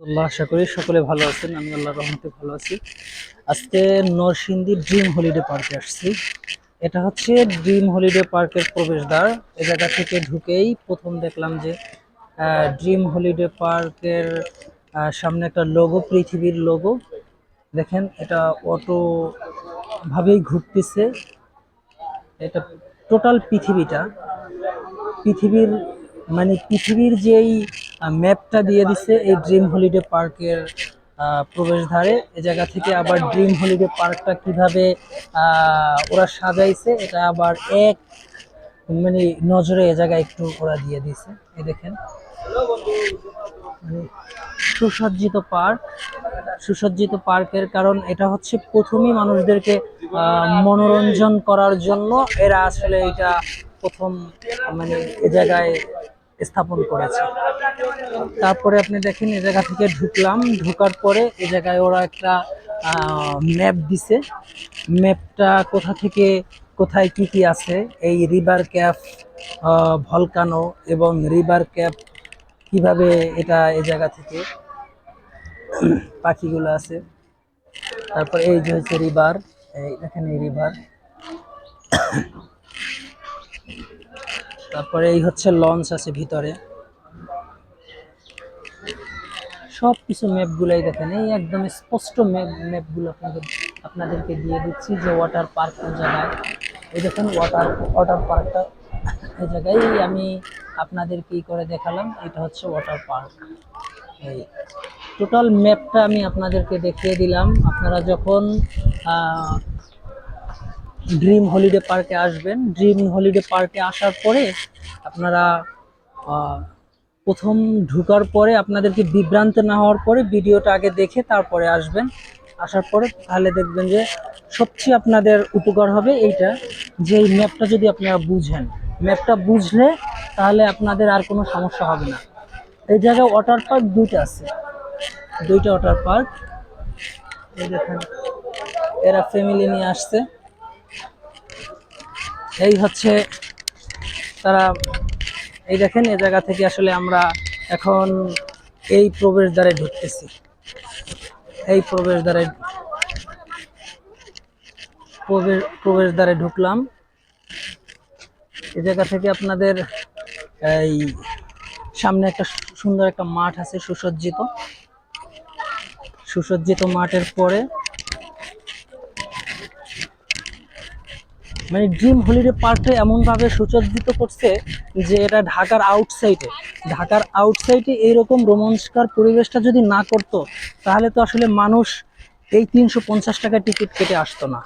আল্লাহ আশা করি সকলে ভালো আছেন, আমি আল্লাহ রহমতে ভালো আছি। আজকে নরসিংদী ড্রিম হলিডে পার্কে আসছি। এটা হচ্ছে ড্রিম হলিডে পার্কের প্রবেশদ্বার। এ জায়গা থেকে ঢুকেই প্রথম দেখলাম যে ড্রিম হলিডে পার্কের সামনে একটা লোগো, পৃথিবীর লোগো। দেখেন, এটা অটো ভাবেই ঘুরতেছে। এটা টোটাল পৃথিবীটা। পৃথিবীর মানে পৃথিবীর যেই ম্যাপটা দিয়ে দিছে এই ড্রিম হলিডে পার্কের প্রবেশদ্বারে। এ জায়গা থেকে আবার ড্রিম হলিডে পার্কটা কীভাবে ওরা সাজাইছে, এটা আবার এক মানে নজরে এ জায়গায় একটু ওরা দিয়ে দিছে। এই দেখেন। মানে সুসজ্জিত পার্ক। সুসজ্জিত পার্কের কারণ এটা হচ্ছে প্রথমেই মানুষদেরকে মনোরঞ্জন করার জন্য এরা আসলে এটা প্রথম মানে এ জায়গায় স্থাপন করেছে। তারপরে আপনি দেখেন, এ জায়গা থেকে ঢুকলাম। ঢুকার পরে এ জায়গায় ওরা একটা ম্যাপ দিছে। ম্যাপটা কোথা থেকে কোথায় কি কি আছে? এই রিভার ক্যাপ ভলকানো এবং রিভার ক্যাপ কীভাবে এটা এ জায়গা থেকে পাখিগুলো আছে। তারপর এই যে হচ্ছে রিভার এই রিভার। তারপরে এই হচ্ছে লঞ্চ আছে ভিতরে। সব কিছু ম্যাপগুলাই দেখেন, এই একদম স্পষ্ট ম্যাপ ম্যাপগুলো আপনাদের, আপনাদেরকে দিয়ে দিচ্ছি যে ওয়াটার পার্ক কোন জায়গায়। এই দেখেন ওয়াটার ওয়াটার পার্কটা এই জায়গায় আমি আপনাদেরকে ই করে দেখালাম, এটা হচ্ছে ওয়াটার পার্ক এই টোটাল ম্যাপটা আমি আপনাদেরকে দেখিয়ে দিলাম। আপনারা যখন ড্রিম হলিডে পার্কে আসবেন। ড্রিম হলিডে পার্কে আসার পরে আপনারা প্রথম ঢুকার পরে আপনাদেরকে বিভ্রান্ত না হওয়ার পরে ভিডিওটা আগে দেখে তারপরে আসবেন। আসার পরে তাহলে দেখবেন যে সবচেয়ে আপনাদের উপকার হবে এইটা যে এই ম্যাপটা যদি আপনারা বুঝেন। ম্যাপটা বুঝলে তাহলে আপনাদের আর কোনো সমস্যা হবে না। এই জায়গায় ওয়াটার পার্ক দুইটা আছে। দুইটা ওয়াটার পার্ক এই দেখেন, এরা ফ্যামিলি নিয়ে আসছে। এই হচ্ছে তারা, এই দেখেন এই জায়গা থেকে আসলে আমরা এখন এই প্রবেশদ্বারে ঢুকতেছি। এই প্রবেশদ্বারে, প্রবেশ, প্রবেশদ্বারে ঢুকলাম। এই জায়গা থেকে আপনাদের এই সামনে একটা সুন্দর একটা মাঠ আছে সুসজ্জিত। সুসজ্জিত মাঠের পরে মানে ড্রিম হলিডে পার্কটা এমনভাবে সুসজ্জিত করছে যে এটা ঢাকার আউটসাইডে ঢাকার আউটসাইডে এইরকম রোমাঞ্চকর পরিবেশটা যদি না করতো, তাহলে তো আসলে মানুষ এই তিনশো পঞ্চাশ টাকা টিকিট কেটে আসতো না।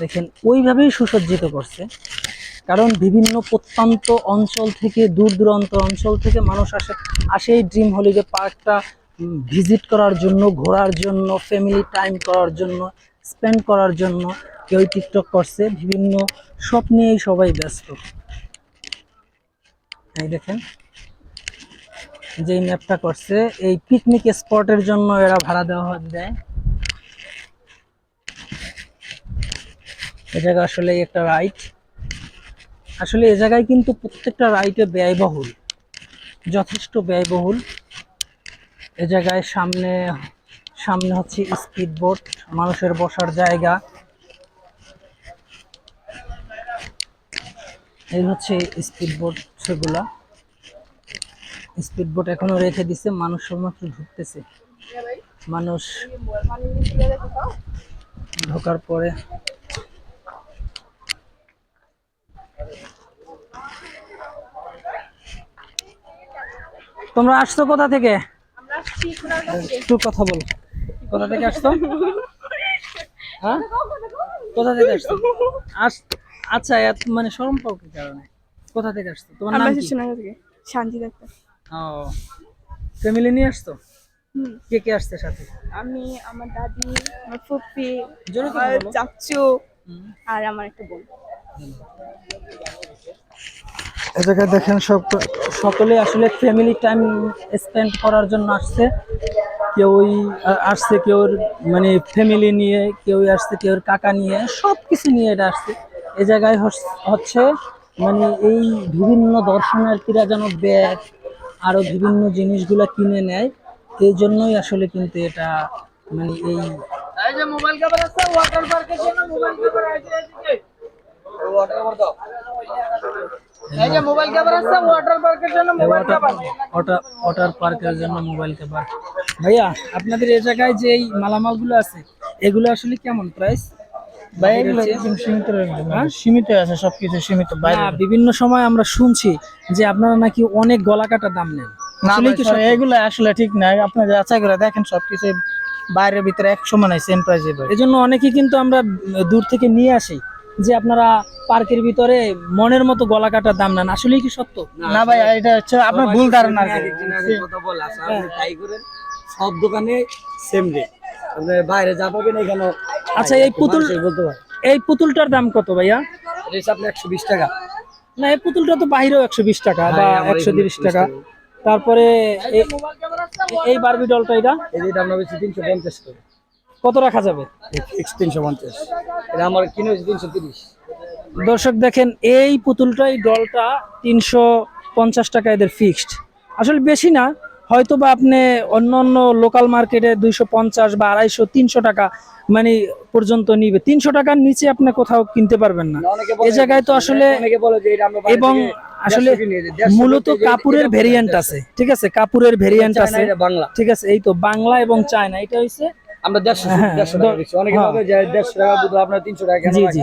দেখেন, ওইভাবেই সুসজ্জিত করছে। কারণ বিভিন্ন প্রত্যন্ত অঞ্চল থেকে, দূর দূরান্ত অঞ্চল থেকে মানুষ আসে আসে এই ড্রিম হলিডে পার্কটা ভিজিট করার জন্য, ঘোরার জন্য ফ্যামিলি টাইম করার জন্য। স্পেন্ড করার জন্য কেউ টিকটক করছে, বিভিন্ন সব নিয়েই সবাই ব্যস্ত। এই দেখেন যে ম্যাপটা করছে, এই পিকনিক স্পটের জন্য এরা ভাড়া দেওয়া দেয়। এ জায়গা আসলে একটা রাইড আসলে এ জায়গায় কিন্তু প্রত্যেকটা রাইডে ব্যয়বহুল, যথেষ্ট ব্যয়বহুল। এ জায়গায় সামনে সামনে হচ্ছে স্পিড বোট মানুষের বসার জায়গা। এই হচ্ছে স্পিড বোট সেগুলা। স্পিড বোট এখনও রেখে দিছে মানুষ শুধুমাত্র ঢুকতেছে। মানুষ ঢোকার পরে তোমরা আসছো কোথা থেকে? একটু কথা বল। কোথা থেকে আসছো? হ্যাঁ? কোথা থেকে আসছো? আস আচ্ছা এত মানে শরম পাও কি কারণে? কোথা থেকে আসছো? তোমার নাম কি? শিশুনগর থেকে শান্তি ডাক্তার ও ফ্যামিলি নিয়ে আসছো? কে কে আসছে সাথে? আমি আমার দাদি আমার ফুপি জোরে আমার চাচু হুম। আর আমার একটা বোন। এ জায়গায় দেখেন সব সকলে আসলে ফ্যামিলি টাইম স্পেন্ড করার জন্য আসছে। কেউই আসছে কেউ মানে ফ্যামিলি নিয়ে কেউ আসছে কেউ কাকা নিয়ে সব কিছু নিয়ে এটা আসছে। এ জায়গায় হচ্ছে মানে এই বিভিন্ন দর্শনার্থীরা যেন ব্যাগ আরও বিভিন্ন জিনিসগুলো কিনে নেয় এই জন্যই আসলে কিন্তু এটা মানে এই ওয়াটার ওয়াটার পার্কের জন্য মোবাইল কভার ভাইয়া আপনাদের এই জায়গায় যে এই মালামালগুলো আছে এগুলো আসলে কেমন প্রাইস ভাই সীমিত হ্যাঁ? সীমিত আছে সবকিছু সীমিত বিভিন্ন সময় আমরা শুনছি যে আপনারা নাকি অনেক গলা কাটা দাম নেন। না? এগুলো আসলে ঠিক নাই আপনি যাচাই করে দেখেন সবকিছু বাইরের ভিতরে এক সমান সেম প্রাইসে এই জন্য অনেকে কিন্তু আমরা দূর থেকে নিয়ে আসি যে আপনারা পার্কের ভিতরে মনের মতো গলা কাটার দাম নেন। আসলেই কি সত্য? না ভাই এটা হচ্ছে আপনার ভুল ধারণা সব দোকানে সেম রেট বাইরে যা পাবেন এখানে আচ্ছা এই পুতুল বলতে পারে। এই পুতুলটার দাম কত ভাইয়া? এটা হচ্ছে আপনি একশো বিশ টাকা। না এই পুতুলটা তো বাইরেও একশো বিশ টাকা বা হ্যাঁ, একশো তিরিশ টাকা। তারপরে এই- বারবি ডলটা এটা? এই এটা আমরা বেশি তিনশো পঞ্চাশ করে। কত রাখা যাবে? তিনশো পঞ্চাশ। এটা আমার কিনে হচ্ছে তিনশো তিরিশ। দর্শক দেখেন এই পুতুলটা এই ডলটা তিনশো পঞ্চাশ টাকা এদের ফিক্সড আসলে বেশি না হয়তো বা আপনি অন্য অন্য লোকাল মার্কেটে দুইশো পঞ্চাশ বা আড়াইশো তিনশো টাকা মানে পর্যন্ত নিবে। তিনশো টাকার নিচে আপনি কোথাও কিনতে পারবেন না। এই জায়গায় তো আসলে এবং আসলে 150 কিনে দিই। 150 মূলত কাপুরের ভেরিয়েন্ট আছে। ঠিক আছে কাপুরের ভেরিয়েন্ট আছে। বাংলা। ঠিক আছে এই তো বাংলা এবং চায়না। এটা হচ্ছে আমরা দেড়শো হ্যাঁ, দেড়শো টাকা দিচ্ছি। অনেকে হ্যাঁ। ভাবে যে দেড়শো টাকা বুধ আপনার তিনশো টাকা জি, জি।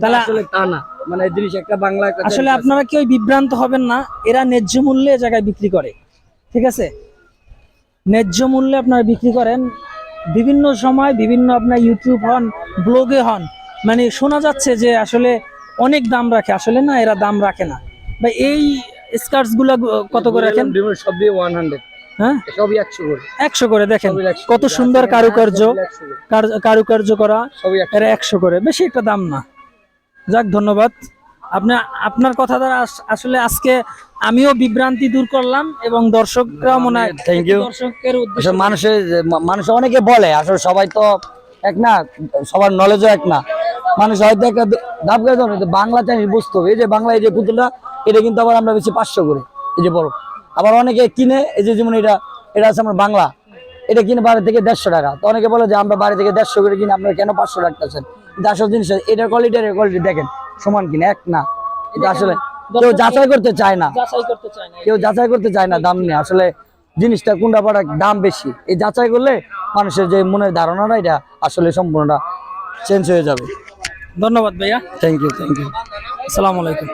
তাহলে- আসলে তা না। মানে জিনিস একটা বাংলা আসলে আপনারা কেউ বিভ্রান্ত হবেন না। এরা ন্যায্য মূল্যে জায়গায় বিক্রি করে। ঠিক আছে? ন্যায্য মূল্যে আপনারা বিক্রি করেন। বিভিন্ন সময় বিভিন্ন আপনার ইউটিউব হন ব্লগে হন। মানে শোনা যাচ্ছে যে আসলে অনেক দাম রাখে। আসলে না এরা দাম রাখে না। বা এই স্কার্টসগুলা কত করে রাখেন? সব দিয়ে ওয়ান হান্ড্রেড হ্যাঁ? সবই একশো করে। একশো করে দেখেন। কত সুন্দর কারুকার্য। সবই 100 করে। কার- কারুকার্য করা। এরা একশো করে। বেশি একটা দাম না। যাক ধন্যবাদ। আপনি আপনার কথা দ্বারা আসলে আজকে আমিও বিভ্রান্তি দূর করলাম এবং দর্শকরাও মনে হয় Thank you. দর্শকের উদ্দেশ্যে মানুষের মানুষ অনেকে বলে আসলে সবাই তো এক না সবার নলেজও এক না। মানুষ হয়তো একটা দাব গাছ বাংলা চাইনিজ বুঝতে হবে। এই যে বাংলা এই যে পুতুলটা এটা কিন্তু আবার আমরা বেশি পাঁচশো করে এই যে বড়। আবার অনেকে কিনে এই যে যেমন এটা এটা আছে আমার বাংলা এটা কিনে বাইরে থেকে দেড়শো টাকা। তো অনেকে বলে যে আমরা বাইরে থেকে দেড়শো করে কিনে আপনারা কেন পাঁচশো রাখতেছেন? কিন্তু আসল জিনিস এটার কোয়ালিটি আর কোয়ালিটি দেখেন সমান কিনা এক না। এটা আসলে কেউ যাচাই করতে চায় না। যাচাই করতে চায় না কেউ যাচাই করতে চায় না দাম নিয়ে। আসলে জিনিসটা কোনটা পাড়া দাম বেশি? এই যাচাই করলে মানুষের যে মনের ধারণাটা এটা আসলে সম্পূর্ণটা চেঞ্জ হয়ে যাবে। ধন্যবাদ ভাইয়া। থ্যাংক ইউ থ্যাংক ইউ আসসালামু আলাইকুম।